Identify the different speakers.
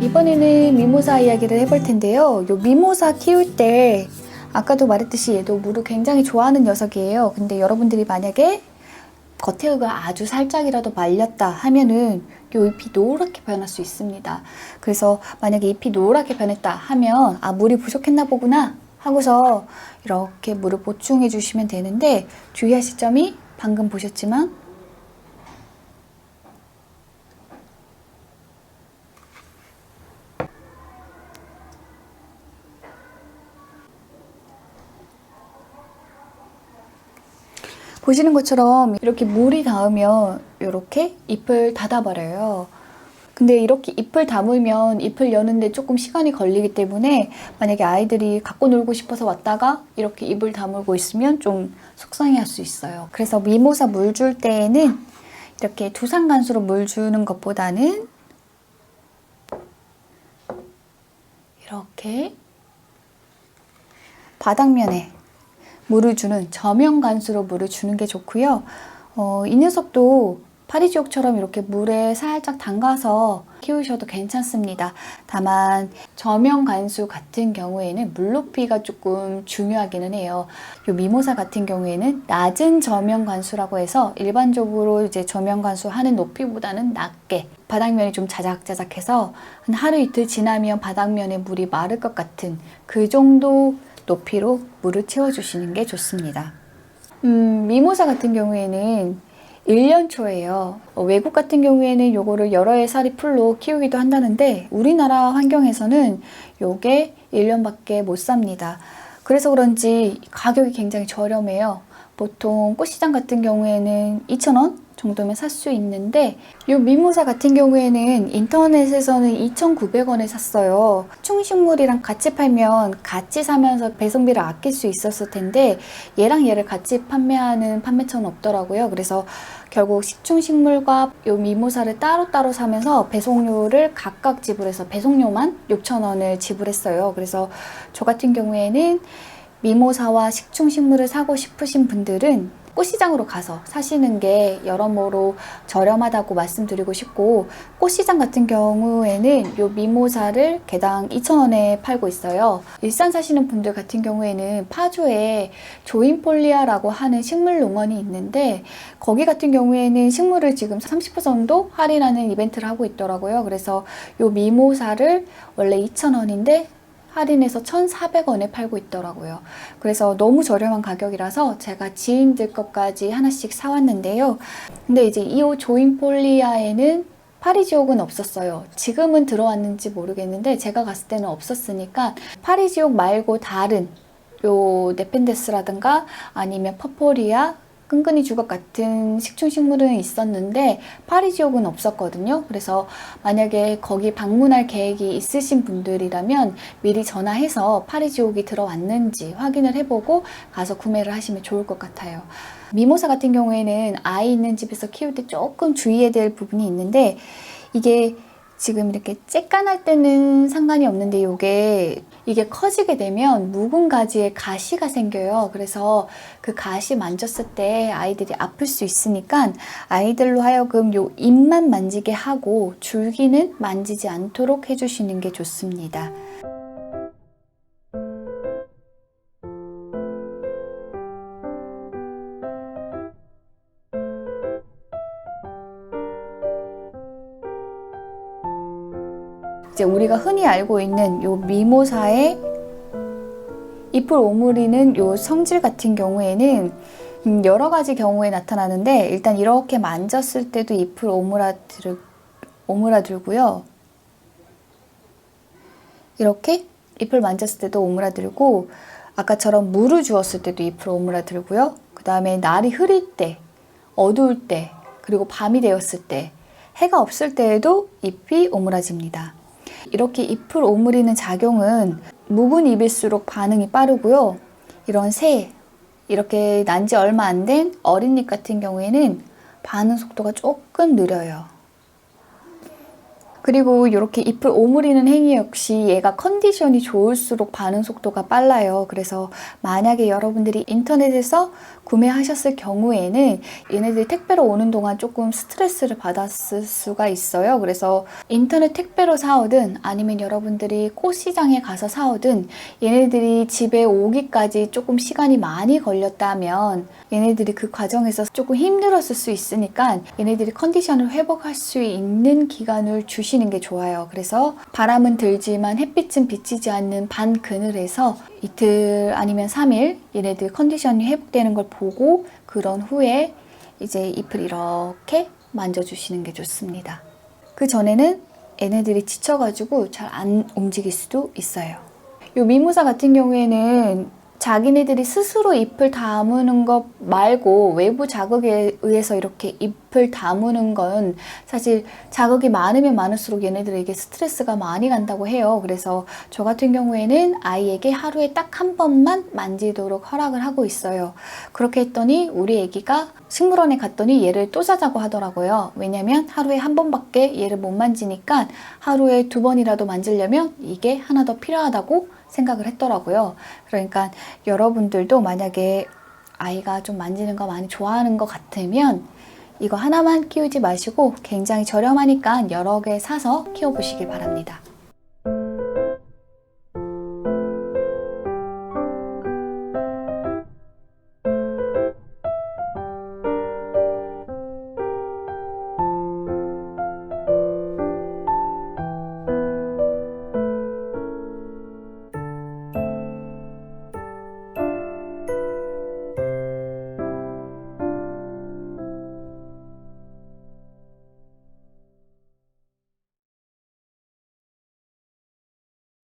Speaker 1: 이번에는 미모사 이야기를 해볼 텐데요. 요 미모사 키울 때 아까도 말했듯이 얘도 물을 굉장히 좋아하는 녀석이에요. 근데 여러분들이 만약에 겉에가 아주 살짝이라도 말렸다 하면은 요 잎이 노랗게 변할 수 있습니다. 그래서 만약에 잎이 노랗게 변했다 하면 아 물이 부족했나 보구나 하고서 이렇게 물을 보충해 주시면 되는데 주의하실 점이 방금 보셨지만 보시는 것처럼 이렇게 물이 닿으면 이렇게 잎을 닫아버려요. 근데 이렇게 잎을 다물면 잎을 여는데 조금 시간이 걸리기 때문에 만약에 아이들이 갖고 놀고 싶어서 왔다가 이렇게 잎을 다물고 있으면 좀 속상해 할 수 있어요. 그래서 미모사 물 줄 때에는 이렇게 두상간수로 물 주는 것보다는 이렇게 바닥면에 물을 주는 저면 간수로 물을 주는 게 좋고요. 어, 이 녀석도 파리지옥처럼 이렇게 물에 살짝 담가서 키우셔도 괜찮습니다. 다만 저면 간수 같은 경우에는 물 높이가 조금 중요하기는 해요. 요 미모사 같은 경우에는 낮은 저면 간수라고 해서 일반적으로 이제 저면 간수 하는 높이보다는 낮게 바닥면이 좀 자작자작해서 한 하루 이틀 지나면 바닥면에 물이 마를 것 같은 그 정도 높이로 물을 채워주시는 게 좋습니다. 음, 미모사 같은 경우에는 1년 초예요. 어, 외국 같은 경우에는 요거를 여러 해 살이 풀로 키우기도 한다는데 우리나라 환경에서는 요게 1년밖에 못 삽니다. 그래서 그런지 가격이 굉장히 저렴해요. 보통 꽃시장 같은 경우에는 2,000원 정도면 살 수 있는데 이 미모사 같은 경우에는 인터넷에서는 2,900원에 샀어요. 충식물이랑 같이 팔면 같이 사면서 배송비를 아낄 수 있었을 텐데 얘랑 얘를 같이 판매하는 판매처는 없더라고요. 그래서 결국 식충식물과 이 미모사를 따로따로 사면서 배송료를 각각 지불해서 배송료만 6,000원을 지불했어요. 그래서 저 같은 경우에는 미모사와 식충식물을 사고 싶으신 분들은 꽃시장으로 가서 사시는 게 여러모로 저렴하다고 말씀드리고 싶고 꽃시장 같은 경우에는 요 미모사를 개당 2,000원에 팔고 있어요. 일산 사시는 분들 같은 경우에는 파주에 조인폴리아라고 하는 식물 농원이 있는데 거기 같은 경우에는 식물을 지금 30% 정도 할인하는 이벤트를 하고 있더라고요. 그래서 요 미모사를 원래 2,000원인데 할인해서 1,400원에 팔고 있더라고요. 그래서 너무 저렴한 가격이라서 제가 지인들 것까지 하나씩 사왔는데요. 근데 이제 이 조인폴리아에는 파리 지옥은 없었어요. 지금은 들어왔는지 모르겠는데 제가 갔을 때는 없었으니까 파리 지옥 말고 다른 요 네펜데스라든가 아니면 퍼포리아 끈끈이 주걱 같은 식충식물은 있었는데 파리지옥은 없었거든요. 그래서 만약에 거기 방문할 계획이 있으신 분들이라면 미리 전화해서 파리지옥이 들어왔는지 확인을 해보고 가서 구매를 하시면 좋을 것 같아요. 미모사 같은 경우에는 아이 있는 집에서 키울 때 조금 주의해야 될 부분이 있는데 이게 지금 이렇게 쬐깐할 때는 상관이 없는데 이게 이게 커지게 되면 묵은 가지에 가시가 생겨요. 그래서 그 가시 만졌을 때 아이들이 아플 수 있으니까 아이들로 하여금 요 잎만 만지게 하고 줄기는 만지지 않도록 해주시는 게 좋습니다. 이제 우리가 흔히 알고 있는 요 미모사의 잎을 오므리는 요 성질 같은 경우에는 음, 여러 가지 경우에 나타나는데 일단 이렇게 만졌을 때도 잎을 오므라들, 오므라들고요. 이렇게 잎을 만졌을 때도 오므라들고 아까처럼 물을 주었을 때도 잎을 오므라들고요. 그 다음에 날이 흐릴 때, 어두울 때, 그리고 밤이 되었을 때, 해가 없을 때에도 잎이 오므라집니다. 이렇게 잎을 오므리는 작용은 묵은 잎일수록 반응이 빠르고요. 이런 새, 이렇게 난 지 얼마 안 된 어린 잎 같은 경우에는 반응 속도가 조금 느려요. 그리고 이렇게 잎을 오므리는 행위 역시 얘가 컨디션이 좋을수록 반응 속도가 빨라요. 그래서 만약에 여러분들이 인터넷에서 구매하셨을 경우에는 얘네들이 택배로 오는 동안 조금 스트레스를 받았을 수가 있어요. 그래서 인터넷 택배로 사오든 아니면 여러분들이 꽃시장에 가서 사오든 얘네들이 집에 오기까지 조금 시간이 많이 걸렸다면 얘네들이 그 과정에서 조금 힘들었을 수 있으니까 얘네들이 컨디션을 회복할 수 있는 기간을 주시 는 게 좋아요. 그래서 바람은 들지만 햇빛은 비치지 않는 반 그늘에서 이틀 아니면 3일 얘네들 컨디션이 회복되는 걸 보고 그런 후에 이제 잎을 이렇게 만져주시는 게 좋습니다. 그 전에는 얘네들이 지쳐가지고 잘 안 움직일 수도 있어요. 요 미모사 같은 경우에는 자기네들이 스스로 잎을 다무는 것 말고 외부 자극에 의해서 이렇게 잎을 다무는 건 사실 자극이 많으면 많을수록 얘네들에게 스트레스가 많이 간다고 해요. 그래서 저 같은 경우에는 아이에게 하루에 딱 한 번만 만지도록 허락을 하고 있어요. 그렇게 했더니 우리 애기가 식물원에 갔더니 얘를 또 자자고 하더라고요. 왜냐면 하루에 한 번밖에 얘를 못 만지니까 하루에 두 번이라도 만지려면 이게 하나 더 필요하다고 생각을 했더라고요. 그러니까 여러분들도 만약에 아이가 좀 만지는 거 많이 좋아하는 것 같으면 이거 하나만 키우지 마시고 굉장히 저렴하니까 여러 개 사서 키워보시길 바랍니다.